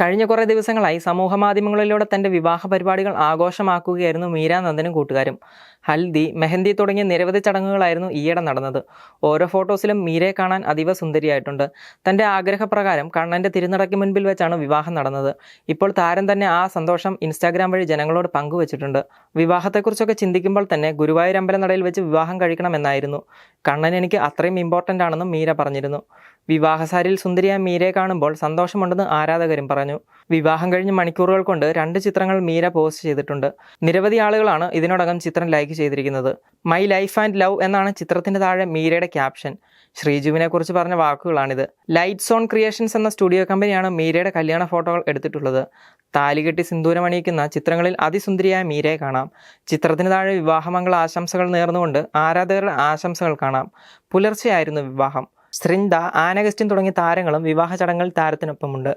കഴിഞ്ഞ കുറേ ദിവസങ്ങളായി സമൂഹ മാധ്യമങ്ങളിലൂടെ തന്റെ വിവാഹ പരിപാടികൾ ആഘോഷമാക്കുകയായിരുന്നു മീര നന്ദനും കൂട്ടുകാരും. ഹൽദി മെഹന്തി തുടങ്ങിയ നിരവധി ചടങ്ങുകളായിരുന്നു ഈയിടെ നടന്നത്. ഓരോ ഫോട്ടോസിലും മീരയെ കാണാൻ അതീവ സുന്ദരിയായിട്ടുണ്ട്. തന്റെ ആഗ്രഹപ്രകാരം കണ്ണന്റെ തിരുനടയ്ക്ക് മുൻപിൽ വെച്ചാണ് വിവാഹം നടന്നത്. ഇപ്പോൾ താരം തന്നെ ആ സന്തോഷം ഇൻസ്റ്റാഗ്രാം വഴി ജനങ്ങളോട് പങ്കുവച്ചിട്ടുണ്ട്. വിവാഹത്തെക്കുറിച്ചൊക്കെ ചിന്തിക്കുമ്പോൾ തന്നെ ഗുരുവായൂർ അമ്പലനടയിൽ വെച്ച് വിവാഹം കഴിക്കണമെന്നായിരുന്നു. കണ്ണൻ എനിക്ക് അത്രയും ഇമ്പോർട്ടന്റ് ആണെന്നും മീര പറഞ്ഞിരുന്നു. വിവാഹസാരിയിൽ സുന്ദരിയായ മീരയെ കാണുമ്പോൾ സന്തോഷമുണ്ടെന്ന് ആരാധകരും പറഞ്ഞു. വിവാഹം കഴിഞ്ഞ് മണിക്കൂറുകൾ കൊണ്ട് രണ്ട് ചിത്രങ്ങൾ മീര പോസ്റ്റ് ചെയ്തിട്ടുണ്ട്. നിരവധി ആളുകളാണ് ഇതിനോടകം ചിത്രം ലൈക്ക് ചെയ്തിരിക്കുന്നത്. മൈ ലൈഫ് ആൻഡ് ലവ് എന്നാണ് ചിത്രത്തിന്റെ താഴെ മീരയുടെ ക്യാപ്ഷൻ. ശ്രീജുവിനെ കുറിച്ച് പറഞ്ഞ വാക്കുകളാണിത്. ലൈറ്റ്സ് ഓൺ ക്രിയേഷൻസ് എന്ന സ്റ്റുഡിയോ കമ്പനിയാണ് മീരയുടെ കല്യാണ ഫോട്ടോകൾ എടുത്തിട്ടുള്ളത്. താലികെട്ടി സിന്ദൂരമണിയിക്കുന്ന ചിത്രങ്ങളിൽ അതിസുന്ദരിയായ മീരയെ കാണാം. ചിത്രത്തിന് താഴെ വിവാഹമംഗള ആശംസകൾ നേർന്നുകൊണ്ട് ആരാധകരുടെ ആശംസകൾ കാണാം. പുലർച്ചെയായിരുന്നു വിവാഹം. സൃന്ദ ആനഗസ്റ്റിൻ തുടങ്ങിയ താരങ്ങളും വിവാഹ ചടങ്ങുകൾ താരത്തിനൊപ്പമുണ്ട്.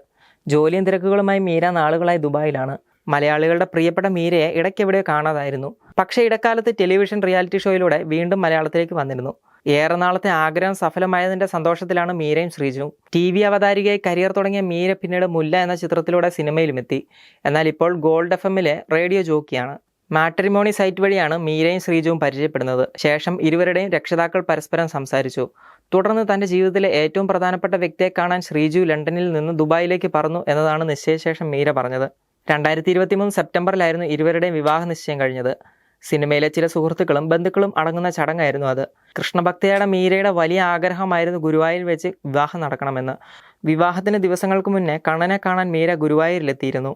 ജോലിയും തിരക്കുകളുമായി മീര നാളുകളായി ദുബായിലാണ്. മലയാളികളുടെ പ്രിയപ്പെട്ട മീരയെ ഇടയ്ക്കെവിടെയോ കാണാതായിരുന്നു. പക്ഷേ ഇടക്കാലത്ത് ടെലിവിഷൻ റിയാലിറ്റി ഷോയിലൂടെ വീണ്ടും മലയാളത്തിലേക്ക് വന്നിരുന്നു. ഏറെ നാളത്തെ ആഗ്രഹം സഫലമായതിന്റെ സന്തോഷത്തിലാണ് മീരയും ശ്രീജുവും. ടി വി അവതാരികയായി കരിയർ തുടങ്ങിയ മീര പിന്നീട് മുല്ല എന്ന ചിത്രത്തിലൂടെ സിനിമയിലും എത്തി എന്നാൽ ഇപ്പോൾ ഗോൾഡ് എഫ് എമ്മിലെ റേഡിയോ ജോക്കിയാണ്. മാട്രിമോണി സൈറ്റ് വഴിയാണ് മീരയും ശ്രീജുവും പരിചയപ്പെടുന്നത്. ശേഷം ഇരുവരുടെയും രക്ഷിതാക്കൾ പരസ്പരം സംസാരിച്ചു. തുടർന്ന് തന്റെ ജീവിതത്തിലെ ഏറ്റവും പ്രധാനപ്പെട്ട വ്യക്തിയെ കാണാൻ ശ്രീജു ലണ്ടനിൽ നിന്ന് ദുബായിലേക്ക് പറന്നു എന്നതാണ് നിശ്ചയശേഷം മീര പറഞ്ഞത്. രണ്ടായിരത്തി ഇരുപത്തി മൂന്ന് സെപ്റ്റംബറിലായിരുന്നു ഇരുവരുടെയും വിവാഹ നിശ്ചയം കഴിഞ്ഞത്. സിനിമയിലെ ചില സുഹൃത്തുക്കളും ബന്ധുക്കളും അടങ്ങുന്ന ചടങ്ങായിരുന്നു അത്. കൃഷ്ണഭക്തയുടെ മീരയുടെ വലിയ ആഗ്രഹമായിരുന്നു ഗുരുവായൂരിൽ വെച്ച് വിവാഹം നടക്കണമെന്ന്. വിവാഹത്തിന് ദിവസങ്ങൾക്ക് മുന്നേ കണ്ണനെ കാണാൻ മീര ഗുരുവായൂരിലെത്തിയിരുന്നു.